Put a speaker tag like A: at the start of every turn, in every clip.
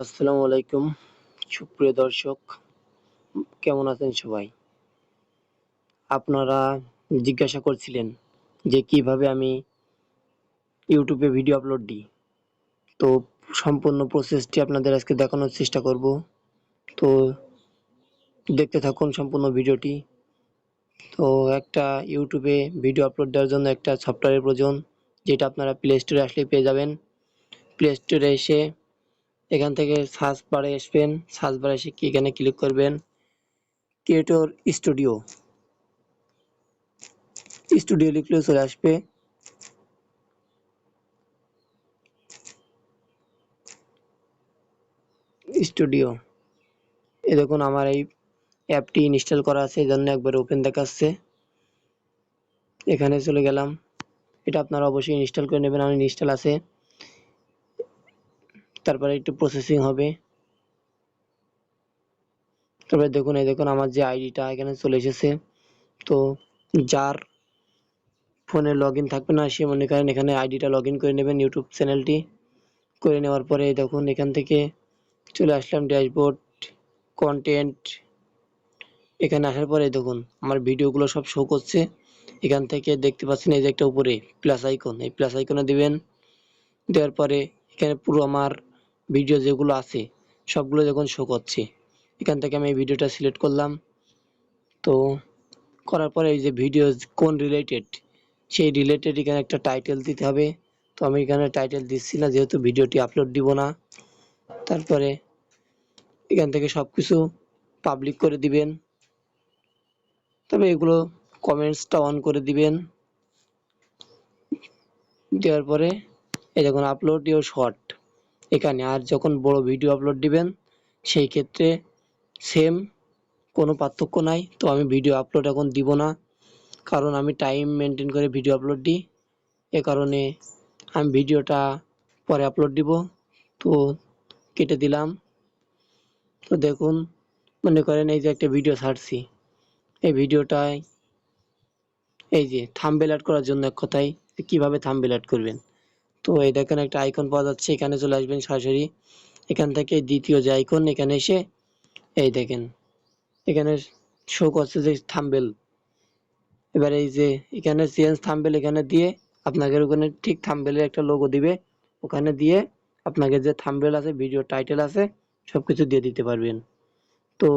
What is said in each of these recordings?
A: আসসালামু আলাইকুম। সুপ্রিয় দর্শক, কেমন আছেন সবাই? আপনারা জিজ্ঞাসা করছিলেন যে কীভাবে আমি ইউটিউবে ভিডিও আপলোড দিই। তো সম্পূর্ণ প্রসেসটি আপনাদের আজকে দেখানোর চেষ্টা করব। তো দেখতে থাকুন সম্পূর্ণ ভিডিওটি। তো একটা ইউটিউবে ভিডিও আপলোড দেওয়ার জন্য একটা সফটওয়্যারের প্রয়োজন, যেটা আপনারা প্লে স্টোরে আসলে পেয়ে যাবেন। প্লে স্টোরে এসে এখান থেকে সার্চ বারে আসবেন। সার্চ বারে এসে এখানে ক্লিক করবেন। ক্রিয়েটর স্টুডিও স্টুডিও লিখলেও চলে আসবে। স্টুডিও এ দেখুন আমার এই অ্যাপটি ইনস্টল করা আছে, এই জন্য একবার ওপেন দেখাচ্ছে। এখানে চলে গেলাম। এটা আপনারা অবশ্যই ইনস্টল করে নেবেন। আমার ইনস্টল আছে। তারপরে একটু প্রসেসিং হবে। তারপরে দেখুন, এই দেখুন আমার যে আইডিটা এখানে চলে এসেছে। তো যার ফোনে লগ ইন থাকবে না, সে মনে করেন এখানে আইডিটা লগ ইন করে নেবেন ইউটিউব চ্যানেলটি করে নেওয়ার পরে দেখুন, এখান থেকে চলে আসলাম ড্যাশবোর্ড কন্টেন্ট এখানে আসার পরে দেখুন, আমার ভিডিওগুলো সব শো করছে। এখান থেকে দেখতে পাচ্ছেন এই যে একটা উপরে প্লাস আইকন এই প্লাস আইকনে দিবেন। দেওয়ার পরে এখানে পুরো আমার ভিডিও যেগুলো আছে, সবগুলো যখন শো করছে, এখান থেকে আমি এই ভিডিওটা সিলেক্ট করলাম। তো করার পরে এই যে ভিডিও কোন রিলেটেড সেই রিলেটেড এখানে একটা টাইটেল দিতে হবে। তো আমি এখানে টাইটেল দিচ্ছি না, যেহেতু ভিডিওটি আপলোড দিব না। তারপরে এখান থেকে সব কিছু পাবলিক করে দিবেন। তবে এগুলো কমেন্টসটা অন করে দিবেন। দেওয়ার পরে এই দেখুন আপলোড ইউর শর্ট এখানে আর যখন বড় ভিডিও আপলোড দিবেন, সেই ক্ষেত্রে সেম কোনো পার্থক্য নাই। তো আমি ভিডিও আপলোড এখন দিব না, কারণ আমি টাইম মেনটেন করে ভিডিও আপলোড দিই। এ কারণে আমি ভিডিওটা পরে আপলোড দিব। তো কেটে দিলাম। তো দেখুন, মনে করেন এই যে একটা ভিডিও ছাড়ছি। এই ভিডিওটায় এই যে থাম্বেল অ্যাড করার জন্য এক কথায়, কীভাবে থাম্বেল অ্যাড করবেন? তো এই দেখেন একটা আইকন পাওয়া যাচ্ছে, এখানে চলে আসবেন সরাসরি। এখান থেকে দ্বিতীয় যে আইকন এখানে এসে এই দেখেন, এখানে শো করছে যে থাম্বেল এবার এই যে এখানে চেঞ্জ থাম্বেল এখানে দিয়ে আপনাদের ওখানে ঠিক থাম্বেলের একটা লোগো দিবে। ওখানে দিয়ে আপনাকে যে থাম্বেল আছে ভিডিও টাইটেল আছে, সবকিছু দিয়ে দিতে পারবেন। তো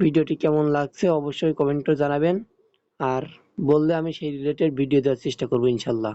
A: ভিডিওটি কেমন লাগছে অবশ্যই কমেন্টে জানাবেন। আর বললে আমি সেই রিলেটেড ভিডিও দেওয়ার চেষ্টা করব ইনশাল্লাহ।